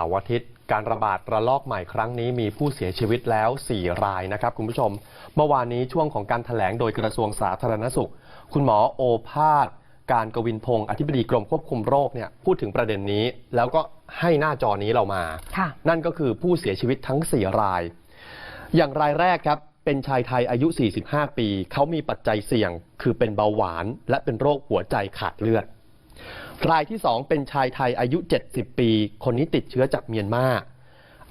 เสาร์อาทิตย์การระบาดระลอกใหม่ครั้งนี้มีผู้เสียชีวิตแล้ว 4 รายนะครับคุณผู้ชม เมื่อวานนี้ช่วงของการถแถลงโดยกระทรวงสาธารณสุข คุณหมอโอภาส การกวินพงศ์อธิบดีกรมควบคุมโรคเนี่ยพูดถึงประเด็นนี้ แล้วก็ให้หน้าจอนี้เรามาค่ะนั่นก็คือผู้เสียชีวิตทั้ง 4 ราย อย่างรายแรกครับเป็นชายไทยอายุ 45 ปี เขามีปัจจัยเสี่ยง คือเป็นเบาหวาน และเป็นโรคหัวใจขาดเลือด รายที่ 2 เป็นชายไทยอายุ 70 ปี คนนี้ติดเชื้อจากเมียนมา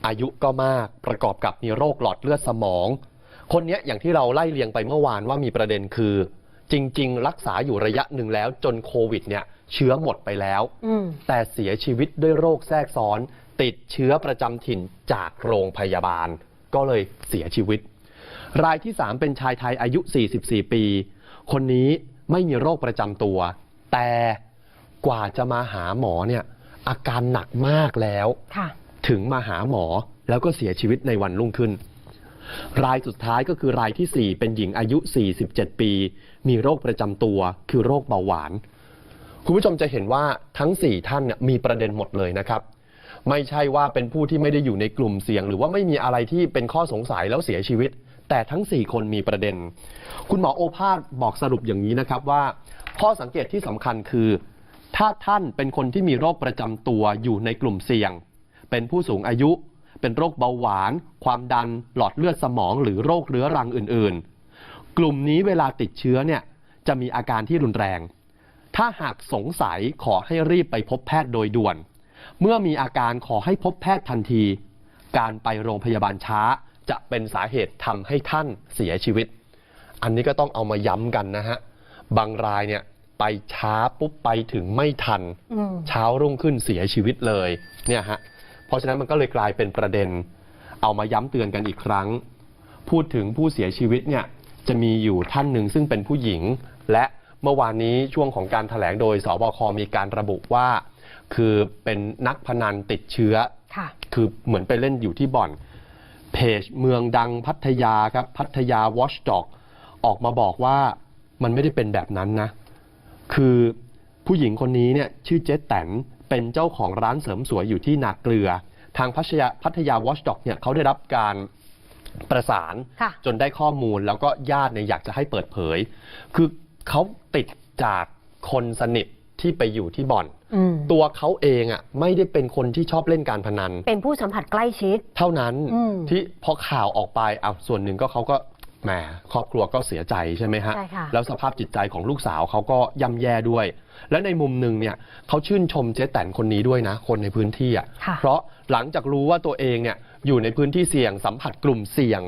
อายุก็มากประกอบกับมีโรคหลอดเลือดสมอง คนเนี้ยอย่างที่เราไล่เลียงไปเมื่อวานว่ามีประเด็นคือ จริง ๆ รักษาอยู่ระยะหนึ่งแล้วจนโควิดเนี่ยเชื้อหมดไปแล้วอืมแต่เสียชีวิตด้วยโรคแทรกซ้อน ติดเชื้อประจำถิ่นจากโรงพยาบาล ก็เลยเสียชีวิต รายที่ 3 เป็นชายไทยอายุ 44 ปี คนนี้ไม่มีโรคประจำตัว แต่ กว่าจะมาหาหมอเนี่ยอาการหนักมากแล้วค่ะถึงมาหาหมอแล้วก็เสียชีวิตในวันรุ่งขึ้น รายสุดท้ายก็คือรายทีสี่ 4 เป็นหญิงอายุ 47 ปี มีโรคประจำตัวคือโรคเบาหวาน คุณผู้ชมจะเห็นว่าทั้ง 4 ท่านเนี่ยมีประเด็นหมดเลยนะครับ ไม่ใช่ว่าเป็นผู้ที่ไม่ได้อยู่ในกลุ่มเสี่ยง หรือว่าไม่มีอะไรที่เป็นข้อสงสัยแล้วเสียชีวิต แต่ทั้ง 4 คนมีประเด็น คุณหมอโอภาสบอกสรุปอย่างนี้นะครับว่า ข้อสังเกตที่สำคัญคือ ถ้าท่านเป็นคนที่มีโรคประจำตัวอยู่ในกลุ่มเสี่ยง เป็นผู้สูงอายุ เป็นโรคเบาหวาน ความดัน หลอดเลือดสมองหรือโรคเรื้อรังอื่น ๆ กลุ่มนี้เวลาติดเชื้อเนี่ยจะมีอาการที่รุนแรง ถ้าหากสงสัยขอให้รีบไปพบแพทย์โดยด่วน เมื่อมีอาการขอให้พบแพทย์ทันที การไปโรงพยาบาลช้า จะเป็นสาเหตุทำให้ท่านเสียชีวิต อันนี้ก็ต้องเอามาย้ำกันนะฮะ บางรายเนี่ย ไปช้าปุ๊บไปถึงไม่ทันอืมเช้ารุ่งขึ้นเสียชีวิตเลยเนี่ยฮะเพราะฉะนั้นมันก็เลยกลายเป็นประเด็น เอามาย้ำเตือนกันอีกครั้ง พูดถึงผู้เสียชีวิตเนี่ยจะมีอยู่ท่านหนึ่งซึ่งเป็นผู้หญิง และเมื่อวานนี้ช่วงของการถแถลงโดยสบคมีการระบุว่า คือเป็นนักพนันติดเชื้อค่ะคือเหมือนไปเล่นอยู่ที่บ่อน เพจเมืองดังพัทยาครับพัทยาวอชด็อกออกมาบอกว่ามันไม่ได้เป็นแบบนั้นนะ คือผู้หญิงคนนี้เนี่ยชื่อเจ๊แตนเป็นเจ้าของร้านเสริมสวยอยู่ที่นาเกลือ ทางพัทยาพัทยาวอชด็อกเนี่ยเขาได้รับการประสานค่ะจนได้ข้อมูลแล้วก็ญาติเนี่ยอยากจะให้เปิดเผย คือเขาติดจากคนสนิทที่ไปอยู่ที่บ่อนอืมตัวเขาเองอะไม่ได้เป็นคนที่ชอบเล่นการพนัน เป็นผู้สัมผัสใกล้ชิด เท่านั้นอืมที่พอข่าวออกไปเอาส่วนหนึ่งก็เขาก็ แหมครอบครัวก็เสียใจใช่ไหมฮะ ใช่ค่ะ แล้วสภาพจิตใจของลูกสาวเขาก็ย่ำแย่ด้วย และในมุมหนึ่งเนี่ยเขาชื่นชมเจ๊แตนคนนี้ด้วยนะ คนในพื้นที่อะ ค่ะ เพราะหลังจากรู้ว่าตัวเองเนี่ยอยู่ในพื้นที่เสี่ยงสัมผัสกลุ่มเสี่ยง